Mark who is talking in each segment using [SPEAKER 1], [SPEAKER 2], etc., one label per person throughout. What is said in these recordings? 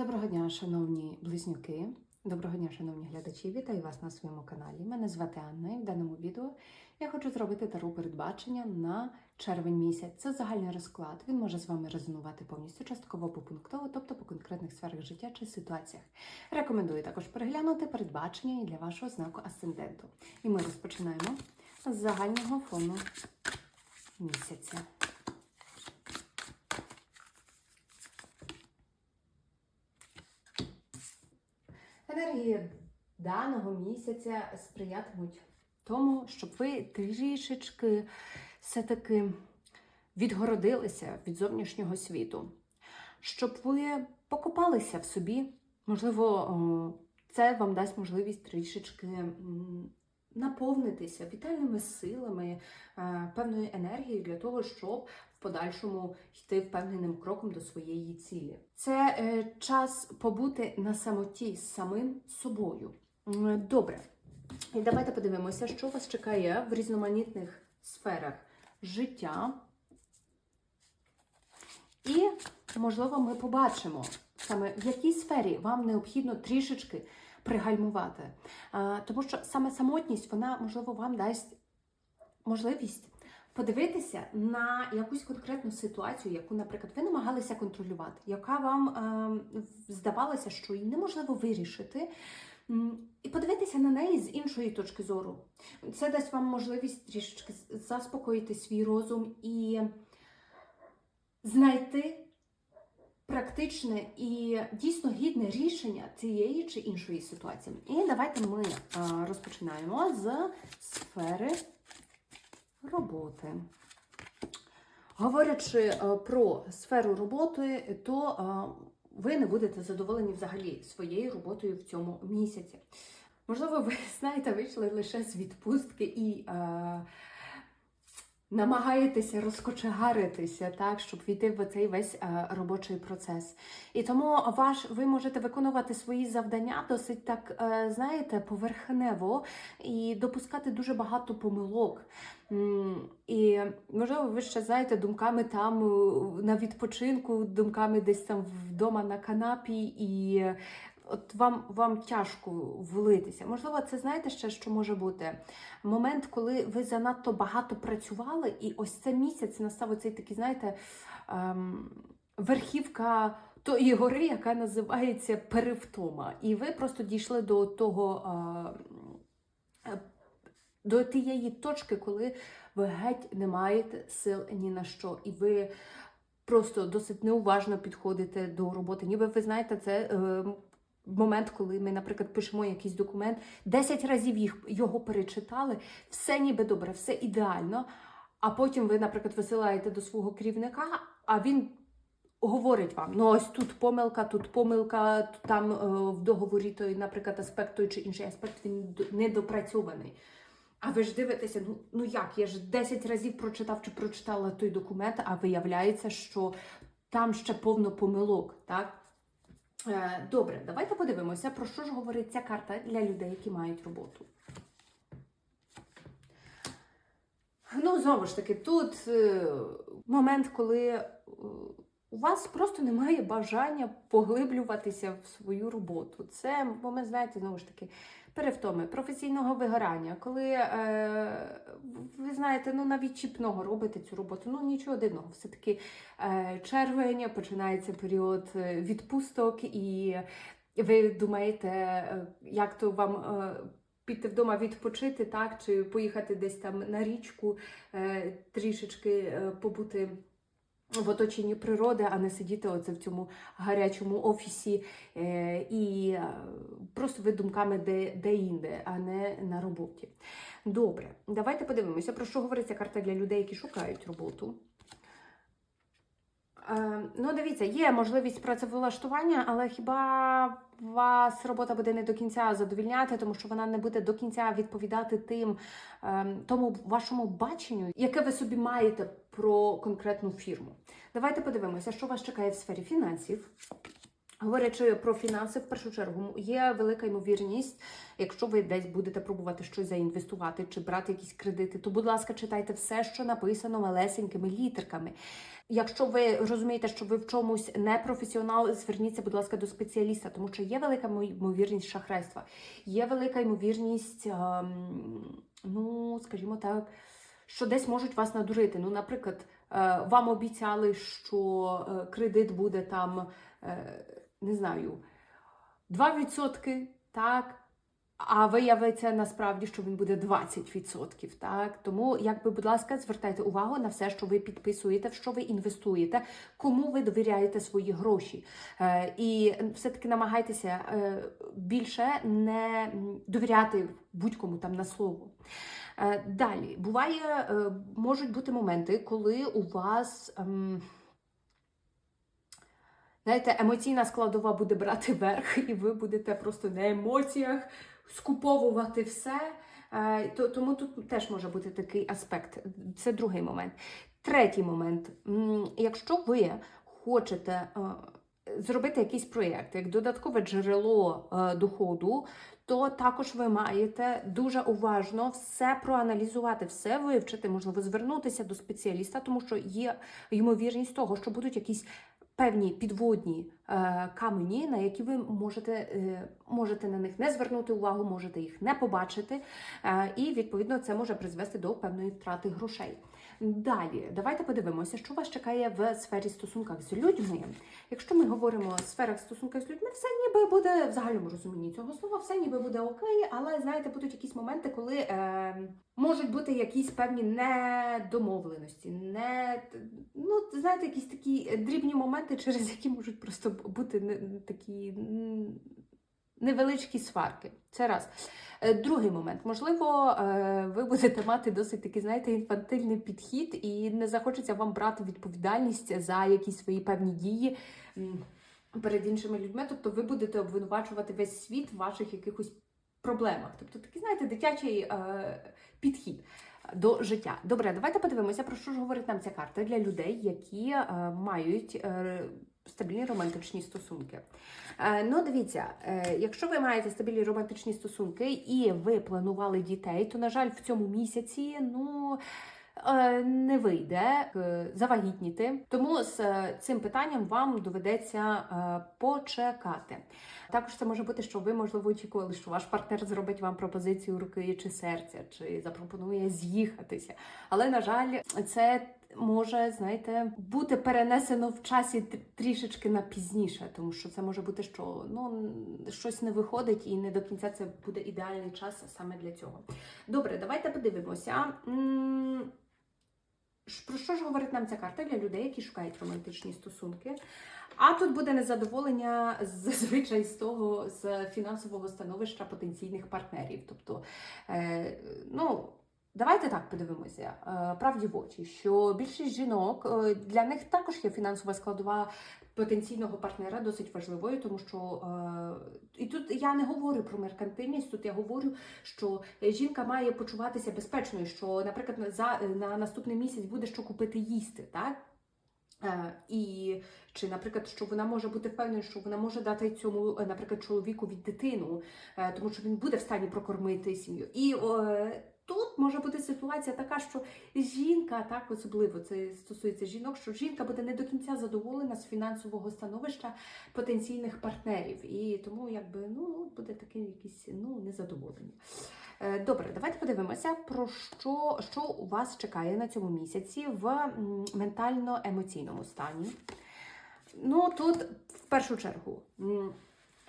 [SPEAKER 1] Доброго дня, шановні близнюки. Доброго дня, шановні глядачі. Вітаю вас на своєму каналі. Мене звати Анна, і в даному відео я хочу зробити таро передбачення на червень місяць. Це загальний розклад. Він може з вами резонувати повністю частково попунктово, тобто по конкретних сферах життя чи ситуаціях. Рекомендую також переглянути передбачення і для вашого знаку асценденту. І ми розпочинаємо з загального фону місяця. Енергії даного місяця сприятимуть тому, щоб ви трішечки все-таки відгородилися від зовнішнього світу, щоб ви покопалися в собі. Можливо, це вам дасть можливість трішечки наповнитися вітальними силами, е, певною енергією для того, щоб подальшому йти впевненим кроком до своєї цілі. Це е, час побути на самоті з самим собою. Добре. І давайте подивимося, що вас чекає в різноманітних сферах життя. І, можливо, ми побачимо саме в якій сфері вам необхідно трішечки пригальмувати. Тому що саме самотність, вона, можливо, вам дасть можливість подивитися на якусь конкретну ситуацію, яку, наприклад, ви намагалися контролювати, яка вам е, здавалося, що її неможливо вирішити. І подивитися на неї з іншої точки зору. Це дасть вам можливість трішечки заспокоїти свій розум і знайти практичне і дійсно гідне рішення цієї чи іншої ситуації. І давайте ми розпочинаємо з сфери роботи. Говорячи е, про сферу роботи, то е, ви не будете задоволені взагалі своєю роботою в цьому місяці. Можливо, ви знаєте, вийшли лише з відпустки і е, намагаєтеся розкочегаритися, так, щоб війти в цей весь е, робочий процес. І тому ваш, ви можете виконувати свої завдання досить так, е, знаєте, поверхнево і допускати дуже багато помилок. І можливо, ви ще знаєте думками там е, на відпочинку, думками десь там вдома на канапі, і от вам, вам тяжко влитися. Можливо, це знаєте ще, що може бути момент, коли ви занадто багато працювали, і ось цей місяць настав оцей такий, знаєте, ем, верхівка тої гори, яка називається перевтома. І ви просто дійшли до того. До тієї точки, коли ви геть не маєте сил ні на що, і ви просто досить неуважно підходите до роботи. Ніби ви знаєте, це е, момент, коли ми, наприклад, пишемо якийсь документ, 10 разів їх, його перечитали, все ніби добре, все ідеально. А потім ви, наприклад, висилаєте до свого керівника, а він. Говорить вам, ну ось тут помилка, тут помилка, там е, в договорі той, наприклад, аспект той чи інший аспект він недопрацьований. А ви ж дивитеся, ну, ну як, я ж 10 разів прочитав чи прочитала той документ, а виявляється, що там ще повно помилок, так? Е, добре, давайте подивимося, про що ж говорить ця карта для людей, які мають роботу. Ну, знову ж таки, тут е, момент, коли е, у вас просто немає бажання поглиблюватися в свою роботу. Це момент, знаєте, знову ж таки, перевтоми, професійного вигорання, коли е, ви знаєте, ну навіть чіпного робите цю роботу, ну нічого дивного. Все-таки е, червень, починається період е, відпусток, і ви думаєте, е, як то вам. Е, Піти вдома відпочити, так, чи поїхати десь там на річку, е, трішечки побути в оточенні природи, а не сидіти оце в цьому гарячому офісі е, і е, просто ви думками де, де інде, а не на роботі. Добре, давайте подивимося, про що говориться карта для людей, які шукають роботу. Е, ну, дивіться, є можливість працевлаштування, але хіба вас робота буде не до кінця задовільняти, тому що вона не буде до кінця відповідати тим е, тому вашому баченню, яке ви собі маєте про конкретну фірму. Давайте подивимося, що вас чекає в сфері фінансів. Говорячи про фінанси, в першу чергу є велика ймовірність, якщо ви десь будете пробувати щось заінвестувати чи брати якісь кредити, то, будь ласка, читайте все, що написано малесенькими літерками. Якщо ви розумієте, що ви в чомусь не професіонал, зверніться, будь ласка, до спеціаліста, тому що є велика ймовірність шахрайства, є велика ймовірність, ем, ну скажімо так, що десь можуть вас надурити. Ну, наприклад, е, вам обіцяли, що е, кредит буде там, е, не знаю, 2%, так. А виявиться насправді, що він буде 20%, так? Тому, якби, будь ласка, звертайте увагу на все, що ви підписуєте, в що ви інвестуєте, кому ви довіряєте свої гроші. І все-таки намагайтеся більше не довіряти будь-кому там на слово. Е, далі, буває, е, можуть бути моменти, коли у вас. ем, Знаєте, емоційна складова буде брати верх, і ви будете просто на емоціях скуповувати все. Е, то- Тому тут теж може бути такий аспект. Це другий момент. Третій момент. Якщо ви хочете зробити якийсь проєкт як додаткове джерело доходу, то також ви маєте дуже уважно все проаналізувати, все вивчити, можливо, звернутися до спеціаліста, тому що є ймовірність того, що будуть якісь певні підводні е, камені, на які ви можете, е, можете на них не звернути увагу, можете їх не побачити, е, і відповідно це може призвести до певної втрати грошей. Далі, давайте подивимося, що вас чекає в сфері стосунках з людьми. Якщо ми говоримо в сферах стосунків з людьми, все ніби буде в загальному розумінні цього слова, все ніби буде окей, але знаєте, будуть якісь моменти, коли е, можуть бути якісь певні недомовленості, не ну знаєте, якісь такі дрібні моменти, через які можуть просто бути такі невеличкі сварки. Це раз. Е, Другий момент, можливо, е, ви будете мати досить такий, знаєте, інфантильний підхід, і не захочеться вам брати відповідальність за якісь свої певні дії перед іншими людьми. Тобто ви будете обвинувачувати весь світ в ваших якихось проблемах. Тобто такий, знаєте, дитячий е, підхід. До життя. Добре, давайте подивимося, про що ж говорить нам ця карта для людей, які е, мають е, стабільні романтичні стосунки. Е, ну, дивіться, е, якщо ви маєте стабільні романтичні стосунки і ви планували дітей, то, на жаль, в цьому місяці, ну. е, Не вийде завагітніти, тому з цим питанням вам доведеться почекати. Також це може бути, що ви, можливо, очікували, що ваш партнер зробить вам пропозицію руки чи серця, чи запропонує з'їхатися. Але, на жаль, це може, знаєте, бути перенесено в часі трішечки на пізніше, тому що це може бути, що ну щось не виходить, і не до кінця це буде ідеальний час саме для цього. Добре, давайте подивимося. Про що ж говорить нам ця карта для людей, які шукають романтичні стосунки? А тут буде незадоволення зазвичай з того з фінансового становища потенційних партнерів. Тобто, е, ну. Давайте так подивимося е, правді в очі, що більшість жінок е, для них також є фінансова складова потенційного партнера досить важливою, тому що е, і тут я не говорю про меркантильність, тут я говорю, що жінка має почуватися безпечною, що, наприклад, за на наступний місяць буде що купити їсти, так? І чи, наприклад, що вона може бути впевнена, що вона може дати цьому, наприклад, чоловіку від дитину, тому що він буде в стані прокормити сім'ю. І тут може бути ситуація така, що жінка, так особливо це стосується жінок, що жінка буде не до кінця задоволена з фінансового становища потенційних партнерів. І тому, якби ну буде таке якісь ну незадоволення. Е, Добре, давайте подивимося, про що, що у вас чекає на цьому місяці в ментально-емоційному стані. Ну, тут в першу чергу.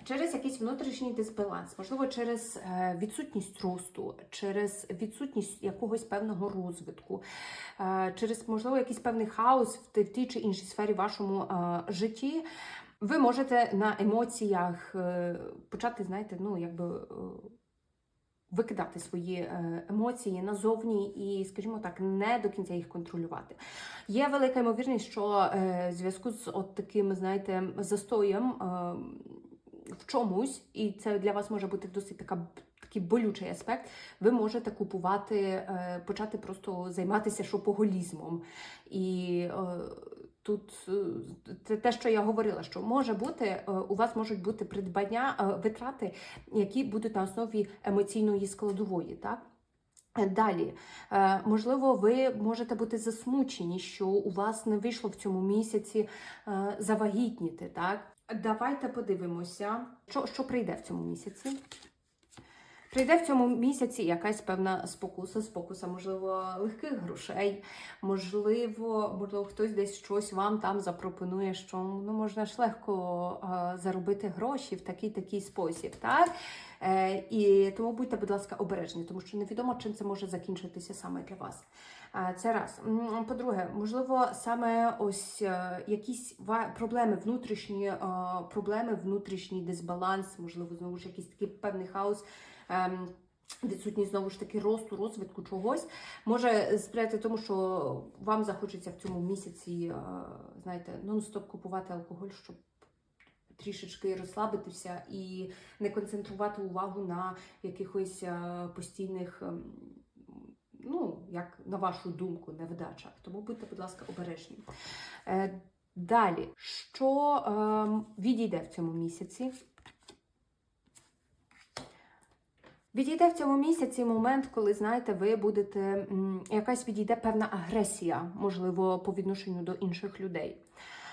[SPEAKER 1] Через якийсь внутрішній дисбаланс, можливо, через е, відсутність росту, через відсутність якогось певного розвитку, е, через, можливо, якийсь певний хаос в тій- чи іншій сфері вашому е, житті, ви можете на емоціях почати, знаєте, ну, якби. викидати свої емоції назовні і, скажімо так, не до кінця їх контролювати. Є велика ймовірність, що в зв'язку з от таким, знаєте, застоєм в чомусь, і це для вас може бути досить така. Такий болючий аспект, ви можете купувати, е, почати просто займатися шопоголізмом. І е, тут е, це те, що я говорила, що може бути, у вас можуть бути придбання, витрати, які будуть на основі емоційної складової, так? Далі, можливо, ви можете бути засмучені, що у вас не вийшло в цьому місяці завагітніти. Так, давайте подивимося, що, що прийде в цьому місяці. Прийде в цьому місяці якась певна спокуса, спокуса, можливо, легких грошей, можливо, можливо, хтось десь щось вам там запропонує, що ну можна ж легко е, заробити гроші в такий такий спосіб, так? Е, і тому будьте, будь ласка, обережні, тому що невідомо, чим це може закінчитися саме для вас. Це раз. По-друге, можливо, саме ось е, якісь проблеми внутрішні, е, проблеми, внутрішній дисбаланс, можливо, знову ж якийсь такий певний хаос. ем, Відсутність знову ж таки росту, розвитку чогось може сприяти тому, що вам захочеться в цьому місяці, е, знаєте, нон-стоп купувати алкоголь, щоб трішечки розслабитися і не концентрувати увагу на якихось постійних, ем, ну, як на вашу думку, невдачах. Тому будьте, будь ласка, обережні. Е, Далі, що ем, відійде в цьому місяці? Відійде в цьому місяці момент, коли знаєте, ви будете якась відійде певна агресія, можливо, по відношенню до інших людей.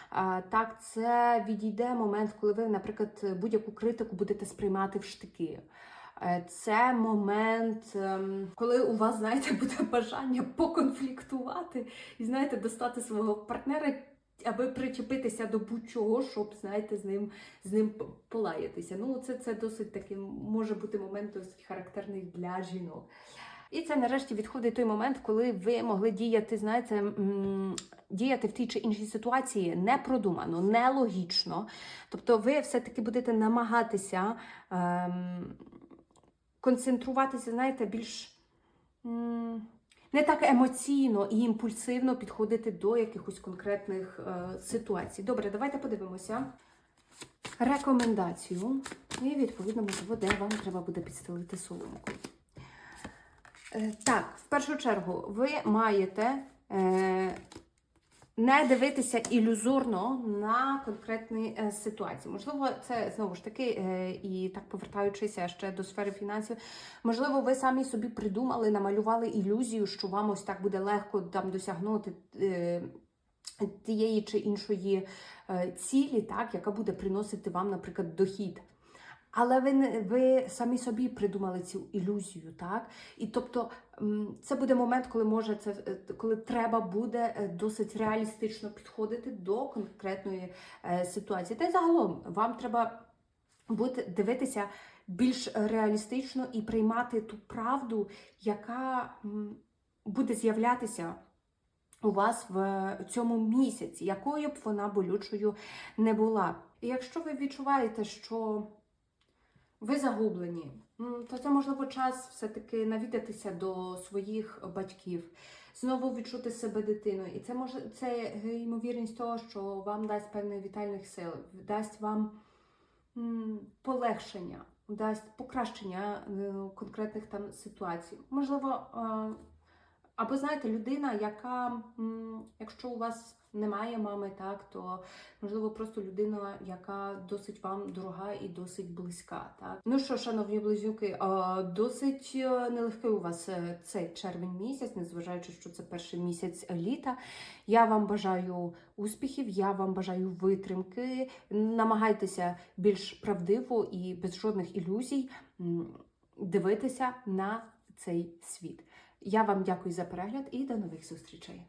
[SPEAKER 1] А, так, це відійде момент, коли ви, наприклад, будь-яку критику будете сприймати в штики. Е, Це момент, ем, коли у вас, знаєте, буде бажання поконфліктувати і знаєте, достати свого партнера, аби причепитися до будь-чого, щоб знаєте, з ним з ним полаятися. Ну, це, це досить таки може бути момент досить характерний для жінок. І це нарешті відходить той момент, коли ви могли діяти, знаєте, діяти в тій чи іншій ситуації непродумано, нелогічно. Тобто, ви все-таки будете намагатися ем, концентруватися, знаєте, більш. не так емоційно і імпульсивно підходити до якихось конкретних е, ситуацій. Добре, давайте подивимося рекомендацію. І відповідно, можливо, де вам треба буде підстелити соломку. Е, так, в першу чергу, ви маєте е, не дивитися ілюзорно на конкретні е, ситуації. Можливо, це знову ж таки, е, і так повертаючися ще до сфери фінансів, можливо, ви самі собі придумали, намалювали ілюзію, що вам ось так буде легко там досягнути. Е, Тієї чи іншої цілі, так, яка буде приносити вам, наприклад, дохід. Але ви ви самі собі придумали цю ілюзію, так? І тобто це буде момент, коли може це е, коли треба буде е, досить реалістично підходити до конкретної е, ситуації. Та й загалом вам треба бути дивитися більш реалістично і приймати ту правду, яка буде з'являтися у вас в цьому місяці, якою б вона болючою не була. І якщо ви відчуваєте, що ви загублені, то це можливо час все-таки навідатися до своїх батьків, знову відчути себе дитиною. І це може це ймовірність того, що вам дасть певних вітальних сил, дасть вам полегшення, дасть покращення е, конкретних там ситуацій. Можливо, е, або знаєте, людина, яка, якщо у вас немає мами, так, то можливо просто людина, яка досить вам дорога і досить близька. Так? Ну що, шановні близнюки, а, досить е, нелегкий у вас е, цей червень місяць, незважаючи, що це перший місяць літа. Я вам бажаю успіхів, я вам бажаю витримки. Намагайтеся більш правдиво і без жодних ілюзій дивитися на цей світ. Я вам дякую за перегляд і до нових зустрічей.